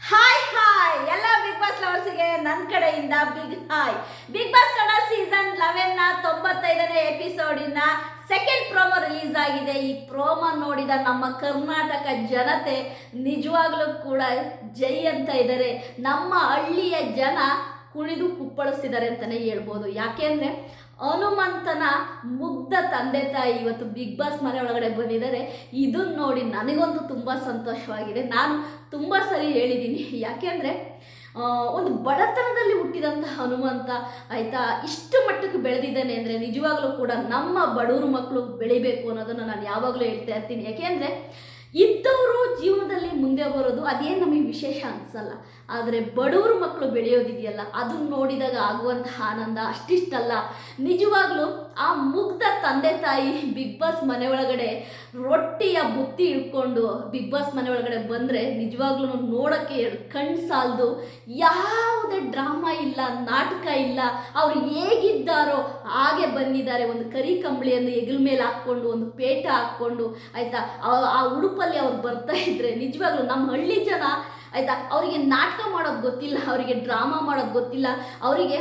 Hi hi ಎಲ್ಲ big boss ಲವರ್ಸಿಗೆ ನನ್ನ ಕಡೆಯಿಂದ big hi big boss Kannada season ಲೆವೆನ್ನ ತೊಂಬತ್ತೈದನೇ ಎಪಿಸೋಡಿನ ಸೆಕೆಂಡ್ ಪ್ರೋಮೋ ರಿಲೀಸ್ ಆಗಿದೆ. ಈ ಪ್ರೋಮೋ ನೋಡಿದ ನಮ್ಮ ಕರ್ನಾಟಕ ಜನತೆ ನಿಜವಾಗ್ಲೂ ಕೂಡ ಜೈ ಅಂತ ಇದ್ದಾರೆ. ನಮ್ಮ ಹಳ್ಳಿಯ ಜನ ಕುಣಿದು ಕುಪ್ಪಳಿಸ್ತಿದ್ದಾರೆ ಅಂತಲೇ ಹೇಳ್ಬೋದು. ಯಾಕೆಂದರೆ ಹನುಮಂತನ ಮುಗ್ಧ ತಂದೆ ತಾಯಿ ಇವತ್ತು ಬಿಗ್ ಬಾಸ್ ಮನೆ ಒಳಗಡೆ ಬಂದಿದ್ದಾರೆ. ಇದನ್ನ ನೋಡಿ ನನಗಂತೂ ತುಂಬ ಸಂತೋಷವಾಗಿದೆ. ನಾನು ತುಂಬ ಸರಿ ಹೇಳಿದ್ದೀನಿ. ಯಾಕೆಂದರೆ ಒಂದು ಬಡತನದಲ್ಲಿ ಹುಟ್ಟಿದಂಥ ಹನುಮಂತ ಆಯಿತಾ, ಇಷ್ಟು ಮಟ್ಟಕ್ಕೆ ಬೆಳೆದಿದ್ದಾನೆ ಅಂದರೆ ನಿಜವಾಗ್ಲೂ ಕೂಡ ನಮ್ಮ ಬಡವರು ಮಕ್ಕಳು ಬೆಳಿಬೇಕು ಅನ್ನೋದನ್ನು ನಾನು ಯಾವಾಗಲೂ ಹೇಳ್ತಾ ಇರ್ತೀನಿ. ಯಾಕೆಂದರೆ ಇದ್ದವರು ಜೀವನದಲ್ಲಿ ಮುಂದೆ ಬರೋದು ಅದೇನು ನಮಗೆ ವಿಶೇಷ ಅನಿಸಲ್ಲ. ಆದರೆ ಬಡವರು ಮಕ್ಕಳು ಬೆಳೆಯೋದಿದೆಯಲ್ಲ, ಅದನ್ನ ನೋಡಿದಾಗ ಆಗುವಂತಹ ಆನಂದ ಅಷ್ಟಿಷ್ಟಲ್ಲ. ನಿಜವಾಗ್ಲೂ ಆ ಮುಗ್ಧ ತಂದೆ ತಾಯಿ ಬಿಗ್ ಬಾಸ್ ಮನೆ ಒಳಗಡೆ ರೊಟ್ಟಿಯ ಬುತ್ತಿ ಇಟ್ಕೊಂಡು ಬಿಗ್ ಬಾಸ್ ಮನೆ ಒಳಗಡೆ ಬಂದರೆ ನಿಜವಾಗ್ಲೂ ನೋಡೋಕ್ಕೆ ಕಣ್ಣು ಸಾಲದು. ಯಾವುದೇ ಡ್ರಾಮಾ ಇಲ್ಲ, ನಾಟಕ ಇಲ್ಲ, ಅವ್ರು ಹೇಗಿದ್ದಾರೋ ಹಾಗೆ ಬಂದಿದ್ದಾರೆ. ಒಂದು ಕರಿ ಕಂಬಳಿಯನ್ನು ಹೆಗಲ ಮೇಲೆ ಹಾಕ್ಕೊಂಡು, ಒಂದು ಪೇಟ ಹಾಕ್ಕೊಂಡು, ಆಯಿತಾ? ಆ ಉಡುಪಲ್ಲಿ ಅವ್ರು ಬರ್ತಾ ಇದ್ರೆ ನಿಜವಾಗ್ಲೂ ನಮ್ಮ ಹಳ್ಳಿ ಜನ, ಆಯಿತಾ? ಅವರಿಗೆ ನಾಟಕ ಮಾಡೋದು ಗೊತ್ತಿಲ್ಲ, ಅವರಿಗೆ ಡ್ರಾಮಾ ಮಾಡೋದು ಗೊತ್ತಿಲ್ಲ, ಅವರಿಗೆ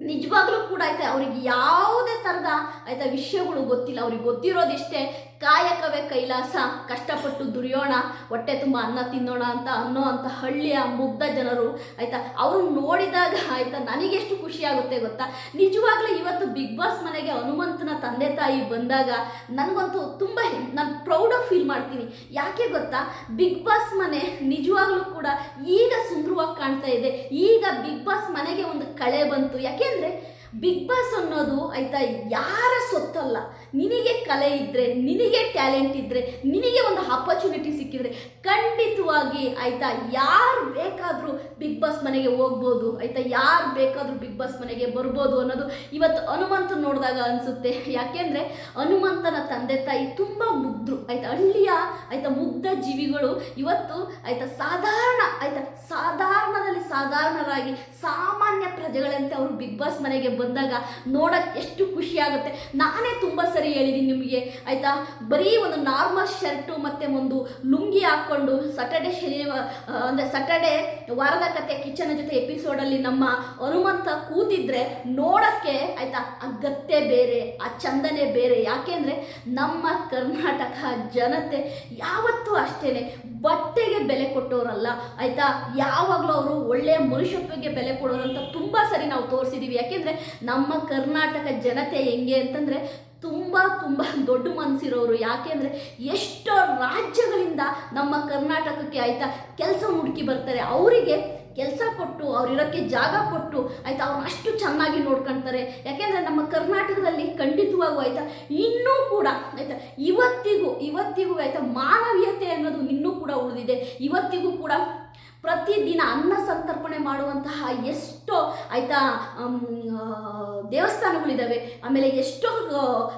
ನಿಜವಾಗ್ಲೂ ಕೂಡ, ಆಯ್ತಾ? ಅವ್ರಿಗೆ ಯಾವುದೇ ಥರದ ಆಯ್ತಾ, ವಿಷಯಗಳು ಗೊತ್ತಿಲ್ಲ. ಅವ್ರಿಗೆ ಗೊತ್ತಿರೋದಿಷ್ಟೇ ಕಾಯಕವೇ ಕೈಲಾಸ, ಕಷ್ಟಪಟ್ಟು ದುಡಿಯೋಣ, ಹೊಟ್ಟೆ ತುಂಬ ಅನ್ನ ತಿನ್ನೋಣ ಅಂತ ಅನ್ನೋ ಅಂತ ಹಳ್ಳಿಯ ಮುಗ್ಧ ಜನರು, ಆಯಿತಾ? ಅವರು ನೋಡಿದಾಗ, ಆಯಿತಾ, ನನಗೆಷ್ಟು ಖುಷಿಯಾಗುತ್ತೆ ಗೊತ್ತಾ? ನಿಜವಾಗ್ಲೂ ಇವತ್ತು ಬಿಗ್ ಬಾಸ್ ಮನೆಗೆ ಹನುಮಂತನ ತಂದೆ ತಾಯಿ ಬಂದಾಗ ನನಗಂತೂ ತುಂಬ ನಾನು ಪ್ರೌಡಾಗಿ ಫೀಲ್ ಮಾಡ್ತೀನಿ. ಯಾಕೆ ಗೊತ್ತಾ? ಬಿಗ್ ಬಾಸ್ ಮನೆ ನಿಜವಾಗ್ಲೂ ಕೂಡ ಈಗ ಸುಂದರವಾಗಿ ಕಾಣ್ತಾ ಇದೆ. ಈಗ ಬಿಗ್ ಬಾಸ್ ಮನೆಗೆ ಒಂದು ಕಳೆ ಬಂತು. ಯಾಕೆಂದರೆ ಬಿಗ್ ಬಾಸ್ ಅನ್ನೋದು ಆಯ್ತಾ ಯಾರ ಸೊತ್ತಲ್ಲ? ನಿನಗೆ ಕಲೆ ಇದ್ದರೆ ನಿನಗೆ ಟ್ಯಾಲೆಂಟ್ ಇದ್ದರೆ ನಿನಗೆ ಒಂದು ಆಪರ್ಚುನಿಟಿ ಸಿಕ್ಕಿದ್ರೆ ಖಂಡಿತವಾಗಿ ಆಯ್ತಾ ಯಾರು ಬೇಕಾದರೂ ಬಿಗ್ ಬಾಸ್ ಮನೆಗೆ ಹೋಗ್ಬೋದು, ಆಯಿತಾ ಯಾರು ಬೇಕಾದರೂ ಬಿಗ್ ಬಾಸ್ ಮನೆಗೆ ಬರ್ಬೋದು ಅನ್ನೋದು ಇವತ್ತು ಹನುಮಂತ ನೋಡಿದಾಗ ಅನಿಸುತ್ತೆ. ಯಾಕೆಂದರೆ ಹನುಮಂತನ ತಂದೆ ತಾಯಿ ತುಂಬ ಮುಗ್ಧರು ಆಯ್ತಾ ಹಳ್ಳಿಯ, ಆಯಿತಾ ಮುಗ್ಧ ಜೀವಿಗಳು ಇವತ್ತು ಆಯ್ತಾ ಸಾಧಾರಣ, ಆಯ್ತಾ ಸಾಧಾರಣದಲ್ಲಿ ಸಾಧಾರಣರಾಗಿ ಸಾಮಾನ್ಯ ಪ್ರಜೆಗಳಂತೆ ಅವರು ಬಿಗ್ ಬಾಸ್ ಮನೆಗೆ ಬಂದಾಗ ನೋಡಕ್ಕೆ ಎಷ್ಟು ಖುಷಿ ಆಗುತ್ತೆ. ನಾನೇ ತುಂಬ ಸರಿ ಹೇಳಿದ್ದೀನಿ ನಿಮಗೆ. ಆಯಿತಾ? ಬರೀ ಒಂದು ನಾರ್ಮಲ್ ಶರ್ಟು ಮತ್ತು ಒಂದು ಲುಂಗಿ ಹಾಕ್ಕೊಂಡು ಸಟರ್ಡೆ ಶನಿವಾರ ಅಂದರೆ ಸಟರ್ಡೆ ವಾರದ ಕತೆ ಕಿಚನ್ ಜೊತೆ ಎಪಿಸೋಡಲ್ಲಿ ನಮ್ಮ ಹನುಮಂತ ಕೂತಿದ್ರೆ ನೋಡೋಕ್ಕೆ ಆಯಿತಾ ಆ ಗತ್ತೆ ಬೇರೆ, ಆ ಚಂದನೆ ಬೇರೆ. ಯಾಕೆಂದರೆ ನಮ್ಮ ಕರ್ನಾಟಕ ಜನತೆ ಯಾವತ್ತೂ ಅಷ್ಟೇ ಬಟ್ಟೆಗೆ ಬೆಲೆ ಕೊಟ್ಟವರಲ್ಲ ಆಯಿತಾ? ಯಾವಾಗಲೂ ಅವರು ಒಳ್ಳೆಯ ಮನುಷ್ಯತ್ವಕ್ಕೆ ಬೆಲೆ ಕೊಡೋರು ಅಂತ ತುಂಬ ಸರಿ ನಾವು ತೋರಿಸಿದ್ದೀವಿ ಯಾಕೆಂದರೆ ನಮ್ಮ ಕರ್ನಾಟಕ ಜನತೆ ಹೆಂಗೆ ಅಂತಂದರೆ ತುಂಬ ತುಂಬ ದೊಡ್ಡ ಮನಸ್ಸಿರೋರು. ಯಾಕೆಂದರೆ ಎಷ್ಟೋ ರಾಜ್ಯಗಳಿಂದ ನಮ್ಮ ಕರ್ನಾಟಕಕ್ಕೆ ಆಯಿತಾ ಕೆಲಸ ಹುಡುಕಿ ಬರ್ತಾರೆ. ಅವರಿಗೆ ಕೆಲಸ ಕೊಟ್ಟು ಅವರಿರೋಕ್ಕೆ ಜಾಗ ಕೊಟ್ಟು ಆಯಿತಾ ಅವ್ರನ್ನ ಅಷ್ಟು ಚೆನ್ನಾಗಿ ನೋಡ್ಕೊಳ್ತಾರೆ ಯಾಕೆಂದರೆ ನಮ್ಮ ಕರ್ನಾಟಕದಲ್ಲಿ ಖಂಡಿತವಾಗೂ ಆಯಿತಾ ಇನ್ನೂ ಕೂಡ ಆಯಿತಾ ಇವತ್ತಿಗೂ ಇವತ್ತಿಗೂ ಆಯಿತಾ ಮಾನವೀಯತೆ ಅನ್ನೋದು ಇನ್ನೂ ಕೂಡ ಉಳಿದಿದೆ. ಇವತ್ತಿಗೂ ಕೂಡ ಪ್ರತಿದಿನ ಅನ್ನ ಸಂತರ್ಪಣೆ ಮಾಡುವಂತಹ ಎಷ್ಟೋ ಆಯಿತಾ ದೇವಸ್ಥಾನಗಳಿದ್ದಾವೆ ಆಮೇಲೆ ಎಷ್ಟೋ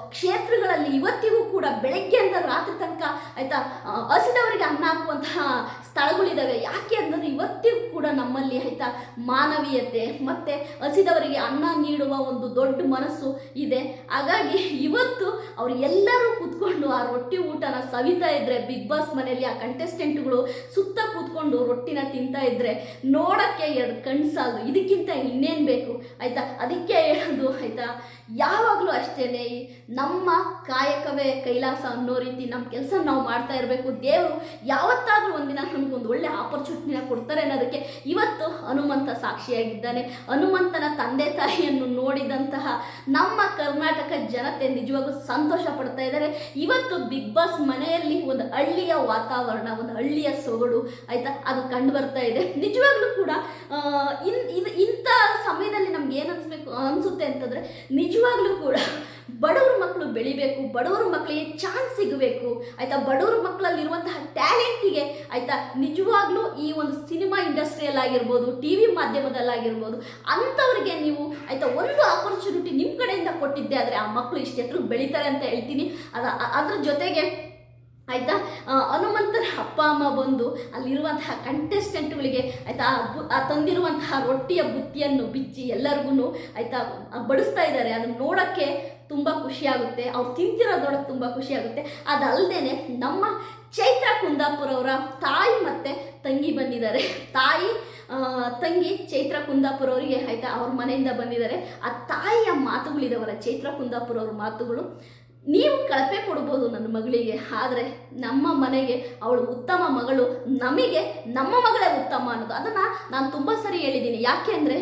ಕ್ಷೇತ್ರಗಳಲ್ಲಿ ಇವತ್ತಿಗೂ ಕೂಡ ಬೆಳಗ್ಗೆಯಿಂದ ರಾತ್ರಿ ತನಕ ಆಯಿತಾ ಹಸಿದವರಿಗೆ ಅನ್ನ ಹಾಕುವಂತಹ ಸ್ಥಳಗಳಿದ್ದಾವೆ ಯಾಕೆ ಅಂದರೆ ಇವತ್ತಿಗೂ ಕೂಡ ನಮ್ಮಲ್ಲಿ ಆಯಿತಾ ಮಾನವೀಯತೆ, ಮತ್ತು ಹಸಿದವರಿಗೆ ಅನ್ನ ನೀಡುವ ಒಂದು ದೊಡ್ಡ ಮನಸ್ಸು ಇದೆ. ಹಾಗಾಗಿ ಇವತ್ತು ಅವರು ಎಲ್ಲರೂ ಕೂತ್ಕೊಂಡು ಆ ರೊಟ್ಟಿ ಊಟನ ಸವಿತಾ ಇದ್ದರೆ ಬಿಗ್ ಬಾಸ್ ಮನೆಯಲ್ಲಿ ಆ ಕಂಟೆಸ್ಟೆಂಟ್ಗಳು ಸುತ್ತ ಕೂತ್ಕೊಂಡು ರೊಟ್ಟಿನ ತಿಂತಾ ಇದ್ದರೆ ನೋಡೋಕ್ಕೆ ಎರಡು ಕಣ್ಣು ಸಾಲದು ಇದಕ್ಕಿಂತ ಇನ್ನೇನು ಬೇಕು? ಆಯಿತಾ? ಅದಕ್ಕೆ ಹೇಳೋದು ಆಯಿತಾ? ಯಾವಾಗಲೂ ಅಷ್ಟೇ ನಮ್ಮ ಕಾಯಕವೇ ಕೈಲಾಸ ಅನ್ನೋ ರೀತಿ ನಮ್ಮ ಕೆಲಸ ನಾವು ಮಾಡ್ತಾ ಇರಬೇಕು. ದೇವರು ಯಾವತ್ತಾದರೂ ಒಂದಿನ ನಮಗೊಂದು ಒಳ್ಳೆ ಆಪರ್ಚುನಿಟಿನ ಕೊಡ್ತಾರೆ ಅನ್ನೋದಕ್ಕೆ ಇವತ್ತು ಹನುಮಂತ ಸಾಕ್ಷಿಯಾಗಿದ್ದಾನೆ. ಹನುಮಂತನ ತಂದೆ ತಾಯಿಯನ್ನು ನೋಡಿದಂತಹ ನಮ್ಮ ಕರ್ನಾಟಕ ಜನತೆ ನಿಜವಾಗೂ ಸಂತೋಷ ಪಡ್ತಾ ಇದ್ದಾರೆ. ಇವತ್ತು ಬಿಗ್ ಬಾಸ್ ಮನೆಯಲ್ಲಿ ಒಂದು ಹಳ್ಳಿಯ ವಾತಾವರಣ, ಒಂದು ಹಳ್ಳಿಯ ಸೊಗಡು, ಆಯ್ತಾ? ಅದು ಕಂಡು ಬರ್ತಾ ಇದೆ. ನಿಜವಾಗ್ಲೂ ಕೂಡ ಇನ್, ಇದು ಇಂಥ ಸಮಯದಲ್ಲಿ ನಮ್ಗೆ ಏನು ಅನಿಸ್ಬೇಕು, ಅನಿಸುತ್ತೆ ಅಂತಂದರೆ, ನಿಜವಾಗ್ಲೂ ಕೂಡ ಬಡವ್ರ ಮಕ್ಕಳು ಬೆಳಿಬೇಕು, ಬಡವ್ರ ಮಕ್ಕಳಿಗೆ ಚಾನ್ಸ್ ಸಿಗಬೇಕು, ಆಯ್ತಾ? ಬಡವ್ರ ಮಕ್ಕಳಲ್ಲಿರುವಂತಹ ಟ್ಯಾಲೆಂಟಿಗೆ ಆಯ್ತಾ? ನಿಜವಾಗ್ಲೂ ಈ ಒಂದು ಇಂಡಸ್ಟ್ರಿಯಲ್ಲಿ ಆಗಿರ್ಬೋದು ಟಿ ವಿ ಮಾಧ್ಯಮದಲ್ಲಾಗಿರ್ಬೋದು, ಅಂಥವ್ರಿಗೆ ನೀವು ಆಯಿತಾ ಒಂದು ಆಪರ್ಚುನಿಟಿ ನಿಮ್ಮ ಕಡೆಯಿಂದ ಕೊಟ್ಟಿದ್ದೆ ಆದರೆ ಆ ಮಕ್ಕಳು ಇಷ್ಟು ಎತ್ತರಕ್ಕೆ ಬೆಳೀತಾರೆ ಅಂತ ಹೇಳ್ತೀನಿ. ಅದ ಅದ್ರ ಜೊತೆಗೆ ಆಯಿತಾ ಹನುಮಂತನ ಅಪ್ಪ ಅಮ್ಮ ಬಂದು ಅಲ್ಲಿರುವಂತಹ ಕಂಟೆಸ್ಟೆಂಟ್ಗಳಿಗೆ ಆಯಿತಾ ಆ ತಂದಿರುವಂತಹ ರೊಟ್ಟಿಯ ಬುತ್ತಿಯನ್ನು ಬಿಚ್ಚಿ ಎಲ್ಲರಿಗೂ ಆಯಿತಾ ಬಡಿಸ್ತಾ ಇದ್ದಾರೆ. ಅದನ್ನು ನೋಡೋಕ್ಕೆ ತುಂಬ ಖುಷಿಯಾಗುತ್ತೆ. ಅವ್ರು ತಿಂತಿರೋದು ನೋಡೋಕ್ಕೆ ತುಂಬ ಖುಷಿಯಾಗುತ್ತೆ. ಅದಲ್ಲದೆ ನಮ್ಮ ಚೈತ್ರ ಕುಂದಾಪುರ ಅವರ ತಾಯಿ ಮತ್ತು ತಂಗಿ ಬಂದಿದ್ದಾರೆ. ತಾಯಿ ತಂಗಿ ಚೈತ್ರ ಕುಂದಾಪುರ ಅವರಿಗೆ ಆಯಿತಾ ಅವ್ರ ಮನೆಯಿಂದ ಬಂದಿದ್ದಾರೆ. ಆ ತಾಯಿಯ ಮಾತುಗಳಿದಾವಲ್ಲ ಚೈತ್ರ ಕುಂದಾಪುರ ಅವ್ರ ಮಾತುಗಳು? ನೀವು ಕಳಪೆ ಕೊಡ್ಬೋದು ನನ್ನ ಮಗಳಿಗೆ, ಆದರೆ ನಮ್ಮ ಮನೆಗೆ ಅವಳು ಉತ್ತಮ ಮಗಳು ನಮಗೆ ನಮ್ಮ ಮಗಳೇ ಉತ್ತಮ ಅನ್ನೋದು. ಅದನ್ನು ನಾನು ತುಂಬ ಸರಿ ಹೇಳಿದ್ದೀನಿ. ಯಾಕೆ ಅಂದರೆ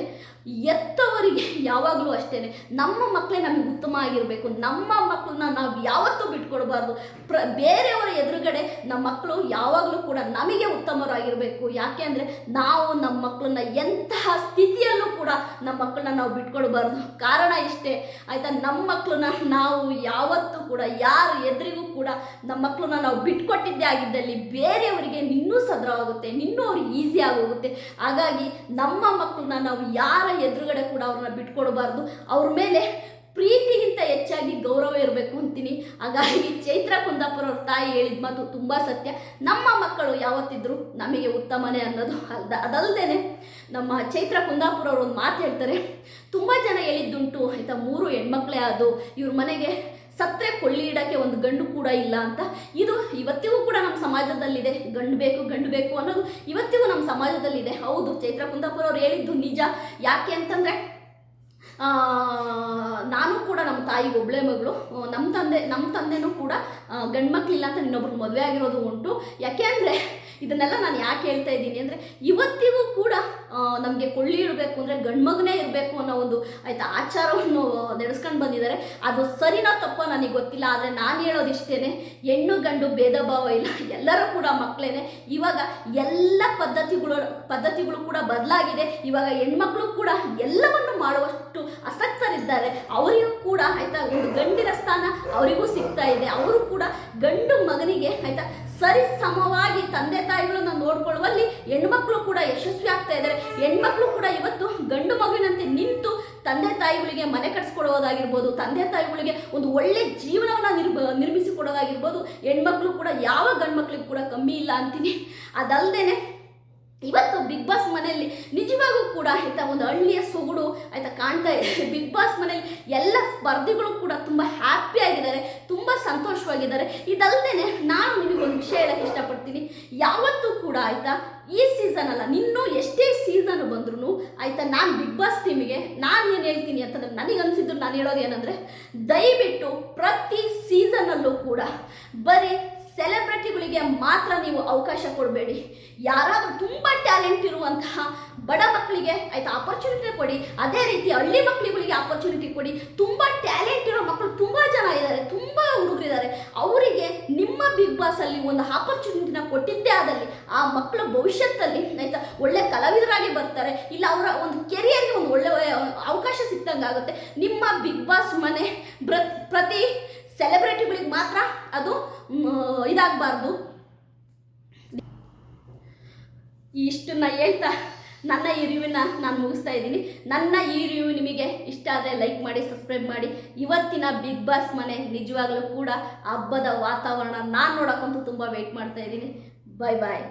ಎತ್ತವರಿಗೆ ಯಾವಾಗಲೂ ಅಷ್ಟೇ ನಮ್ಮ ಮಕ್ಕಳೇ ನಮಗೆ ಉತ್ತಮ ಆಗಿರಬೇಕು. ನಮ್ಮ ಮಕ್ಕಳನ್ನ ನಾವು ಯಾವತ್ತೂ ಬಿಟ್ಕೊಡ್ಬಾರ್ದು. ಪ್ರ, ಬೇರೆಯವರ ಎದುರುಗಡೆ ನಮ್ಮ ಮಕ್ಕಳು ಯಾವಾಗಲೂ ಕೂಡ ನಮಗೆ ಉತ್ತಮರಾಗಿರಬೇಕು. ಯಾಕೆ ಅಂದರೆ ನಾವು ನಮ್ಮ ಮಕ್ಕಳನ್ನ ಎಂತಹ ಸ್ಥಿತಿಯಲ್ಲೂ ಕೂಡ ನಮ್ಮ ಮಕ್ಕಳನ್ನ ನಾವು ಬಿಟ್ಕೊಡ್ಬಾರ್ದು. ಕಾರಣ ಇಷ್ಟೇ. ಆಯಿತಾ? ನಮ್ಮ ಮಕ್ಕಳನ್ನ ನಾವು ಯಾವತ್ತೂ ಕೂಡ, ಯಾರ ಎದುರಿಗೂ ಕೂಡ ನಮ್ಮ ಮಕ್ಕಳನ್ನ ನಾವು ಬಿಟ್ಕೊಟ್ಟಿದ್ದೇ ಆಗಿದ್ದಲ್ಲಿ ಬೇರೆಯವರಿಗೆ ಇನ್ನೂ ಸದ್ರವಾಗುತ್ತೆ ಇನ್ನೂ ಅವ್ರಿಗೆ ಈಸಿ ಆಗೋಗುತ್ತೆ. ಹಾಗಾಗಿ ನಮ್ಮ ಮಕ್ಕಳನ್ನ ನಾವು ಯಾರ ಎದುರುಗಡೆ ಕೂಡ ಅವ್ರನ್ನ ಬಿಟ್ಕೊಡಬಾರ್ದು. ಅವ್ರ ಮೇಲೆ ಪ್ರೀತಿಗಿಂತ ಹೆಚ್ಚಾಗಿ ಗೌರವ ಇರಬೇಕು ಅಂತೀನಿ. ಹಾಗಾಗಿ ಚೈತ್ರ ಕುಂದಾಪುರ ಅವ್ರ ತಾಯಿ ಹೇಳಿದ ಮಾತು ತುಂಬ ಸತ್ಯ. ನಮ್ಮ ಮಕ್ಕಳು ಯಾವತ್ತಿದ್ರು ನಮಗೆ ಉತ್ತಮನೇ ಅನ್ನೋದು ಅಲ್ದ ಅದಲ್ಲದೆ ನಮ್ಮ ಚೈತ್ರ ಕುಂದಾಪುರ ಅವರು ಒಂದು ಮಾತು ಹೇಳ್ತಾರೆ. ತುಂಬ ಜನ ಹೇಳಿದ್ದುಂಟು, ಆಯಿತಾ? ಮೂರು ಹೆಣ್ಮಕ್ಳೇ ಅದು ಇವ್ರ ಮನೆಗೆ ಸತ್ತರೆ ಕೊಳ್ಳಿ ಇಡಕ್ಕೆ ಒಂದು ಗಂಡು ಕೂಡ ಇಲ್ಲ ಅಂತ. ಇದು ಇವತ್ತಿಗೂ ಕೂಡ ನಮ್ಮ ಸಮಾಜದಲ್ಲಿದೆ. ಗಂಡು ಬೇಕು ಗಂಡು ಬೇಕು ಅನ್ನೋದು ಇವತ್ತಿಗೂ ನಮ್ಮ ಸಮಾಜದಲ್ಲಿದೆ. ಹೌದು, ಚೈತ್ರ ಕುಂದಾಪುರ ಅವ್ರು ಹೇಳಿದ್ದು ನಿಜ. ಯಾಕೆ ಅಂತಂದರೆ ನಾನು ಕೂಡ ನಮ್ಮ ತಾಯಿ, ಒಬ್ಳೆ ಮಗಳು ನಮ್ಮ ತಂದೆ, ನಮ್ಮ ತಂದೆನೂ ಕೂಡ ಗಂಡು ಮಕ್ಕಳಿಲ್ಲ ಅಂತ ಇನ್ನೊಬ್ರು ಮದುವೆ ಆಗಿರೋದು ಉಂಟು. ಯಾಕೆ ಅಂದರೆ ಇದನ್ನೆಲ್ಲ ನಾನು ಯಾಕೆ ಹೇಳ್ತಾ ಇದ್ದೀನಿ ಅಂದರೆ ಇವತ್ತಿಗೂ ಕೂಡ ನಮಗೆ ಕೊಳ್ಳಿ ಇರಬೇಕು ಅಂದರೆ ಗಂಡ್ಮಗನೇ ಇರಬೇಕು ಅನ್ನೋ ಒಂದು, ಆಯಿತಾ, ಆಚಾರವನ್ನು ನಡೆಸ್ಕೊಂಡು ಬಂದಿದ್ದಾರೆ. ಅದು ಸರಿನಾ ತಪ್ಪೋ ನನಗೆ ಗೊತ್ತಿಲ್ಲ, ಆದರೆ ನಾನು ಹೇಳೋದಿಷ್ಟೇ ಹೆಣ್ಣು ಗಂಡು ಭೇದ ಭಾವ ಇಲ್ಲ, ಎಲ್ಲರೂ ಕೂಡ ಮಕ್ಕಳೇನೆ ಇವಾಗ ಎಲ್ಲ ಪದ್ಧತಿಗಳು ಪದ್ಧತಿಗಳು ಕೂಡ ಬದಲಾಗಿದೆ. ಇವಾಗ ಹೆಣ್ಮಕ್ಳು ಕೂಡ ಎಲ್ಲವನ್ನು ಮಾಡುವಷ್ಟು ಅಸಕ್ತರಿದ್ದಾರೆ ಅವರಿಗೂ ಕೂಡ, ಆಯಿತಾ, ಒಂದು ಗಂಡಿನ ಸ್ಥಾನ ಅವರಿಗೂ ಸಿಗ್ತಾ ಇದೆ. ಅವರು ಕೂಡ ಗಂಡು ಮಗನಿಗೆ, ಆಯ್ತಾ ಸರಿ ಸಮವಾಗಿ ತಂದೆ ತಾಯಿಗಳನ್ನ ನೋಡ್ಕೊಳ್ಳುವಲ್ಲಿ ಹೆಣ್ಮಕ್ಳು ಕೂಡ ಯಶಸ್ವಿ ಆಗ್ತಾ ಇದ್ದಾರೆ. ಹೆಣ್ಮಕ್ಳು ಕೂಡ ಇವತ್ತು ಗಂಡು ಮಗುವಿನಂತೆ ನಿಂತು ತಂದೆ ತಾಯಿಗಳಿಗೆ ಮನೆ ಕಟ್ಸ್ಕೊಡೋದಾಗಿರ್ಬೋದು, ತಂದೆ ತಾಯಿಗಳಿಗೆ ಒಂದು ಒಳ್ಳೆ ಜೀವನವನ್ನು ನಿರ್ಬ, ನಿರ್ಮಿಸಿಕೊಡೋದಾಗಿರ್ಬೋದು, ಹೆಣ್ಮಕ್ಳು ಕೂಡ ಯಾವ ಗಂಡು ಮಕ್ಳಿಗೆ ಕೂಡ ಕಮ್ಮಿ ಇಲ್ಲ ಅಂತೀನಿ. ಅದಲ್ಲದೆ ಇವತ್ತು ಬಿಗ್ ಬಾಸ್ ಮನೆಯಲ್ಲಿ ನಿಜವಾಗೂ ಕೂಡ ಆಯ್ತಾ ಒಂದು ಹಳ್ಳಿಯ ಸೊಗಡು ಆಯ್ತಾ ಕಾಣ್ತಾ ಇದೆ. ಬಿಗ್ ಬಾಸ್ ಮನೆಯಲ್ಲಿ ಎಲ್ಲ ಸ್ಪರ್ಧಿಗಳು ಕೂಡ ತುಂಬ ಹ್ಯಾಪಿ ಆಗಿದ್ದಾರೆ, ತುಂಬ ಸಂತೋಷವಾಗಿದ್ದಾರೆ. ಇದಲ್ಲದೆ ವಿಷಯ ಹೇಳಕ್ಕೆ ಇಷ್ಟಪಡ್ತೀನಿ. ಯಾವತ್ತೂ ಕೂಡ ಆಯ್ತಾ, ಈ ಸೀಸನ್ ಅಲ್ಲ, ನಿನ್ನೂ ಎಷ್ಟೇ ಸೀಸನ್ ಬಂದ್ರೂ ಆಯ್ತಾ, ನಾನು ಬಿಗ್ ಬಾಸ್ ಟೀಮಿಗೆ ನಾನು ಏನು ಹೇಳ್ತೀನಿ ಅಂತಂದ್ರೆ ನನಗೆ ಅನ್ಸಿದ್ರು ನಾನು ಹೇಳೋದು ಏನಂದರೆ, ದಯವಿಟ್ಟು ಪ್ರತಿ ಸೀಸನಲ್ಲೂ ಕೂಡ ಬರೀ ಸೆಲೆಬ್ರಿಟಿಗಳಿಗೆ ಮಾತ್ರ ನೀವು ಅವಕಾಶ ಕೊಡಬೇಡಿ. ಯಾರಾದರೂ ತುಂಬ ಟ್ಯಾಲೆಂಟ್ ಇರುವಂತಹ ಬಡ ಮಕ್ಕಳಿಗೆ ಆಯ್ತಾ ಆಪರ್ಚುನಿಟಿ ಕೊಡಿ. ಅದೇ ರೀತಿ ಹಳ್ಳಿ ಮಕ್ಕಳುಗಳಿಗೆ ಆಪರ್ಚುನಿಟಿ ಕೊಡಿ. ತುಂಬ ಟ್ಯಾಲೆಂಟ್ ಇರೋ ಮಕ್ಕಳು ತುಂಬ ಜನ ಇದ್ದಾರೆ, ತುಂಬ ಹುಡುಗರಿದ್ದಾರೆ. ಅವರಿಗೆ ನಿಮ್ಮ ಬಿಗ್ ಬಾಸಲ್ಲಿ ಒಂದು ಆಪರ್ಚುನಿಟಿನ ಕೊಟ್ಟಿದ್ದೇ ಆದಲ್ಲಿ ಆ ಮಕ್ಕಳ ಭವಿಷ್ಯತ್ತಲ್ಲಿ ಆಯ್ತಾ ಒಳ್ಳೆ ಕಲಾವಿದರಾಗಿ ಬರ್ತಾರೆ. ಇಲ್ಲ ಅವರ ಒಂದು ಕೆರಿಯರ್ಗೆ ಒಂದು ಒಳ್ಳೆ, ಅವಕಾಶ ಸಿಕ್ಕಂಗಾಗುತ್ತೆ ನಿಮ್ಮ ಬಿಗ್ ಬಾಸ್ ಮನೆ ಪ್ರತಿ ಸೆಲೆಬ್ರಿಟಿಗಳಿಗೆ ಮಾತ್ರ ಅದು ಇದಾಗಬಾರ್ದು. ಇಷ್ಟನ್ನ ಹೇಳ್ತಾ ನನ್ನ ಈ ರಿವ್ಯೂನ ನಾನು ಮುಗಿಸ್ತಾ ಇದ್ದೀನಿ. ನನ್ನ ಈ ರಿವ್ಯೂ ನಿಮಗೆ ಇಷ್ಟ ಆದರೆ ಲೈಕ್ ಮಾಡಿ, ಸಬ್ಸ್ಕ್ರೈಬ್ ಮಾಡಿ. ಇವತ್ತಿನ ಬಿಗ್ ಬಾಸ್ ಮನೆ ನಿಜವಾಗ್ಲೂ ಕೂಡ ಹಬ್ಬದ ವಾತಾವರಣ ನಾನು ನೋಡೋಕ್ಕಂತೂ ತುಂಬ ವೆಯ್ಟ್ ಮಾಡ್ತಾ ಇದ್ದೀನಿ. ಬಾಯ್ ಬಾಯ್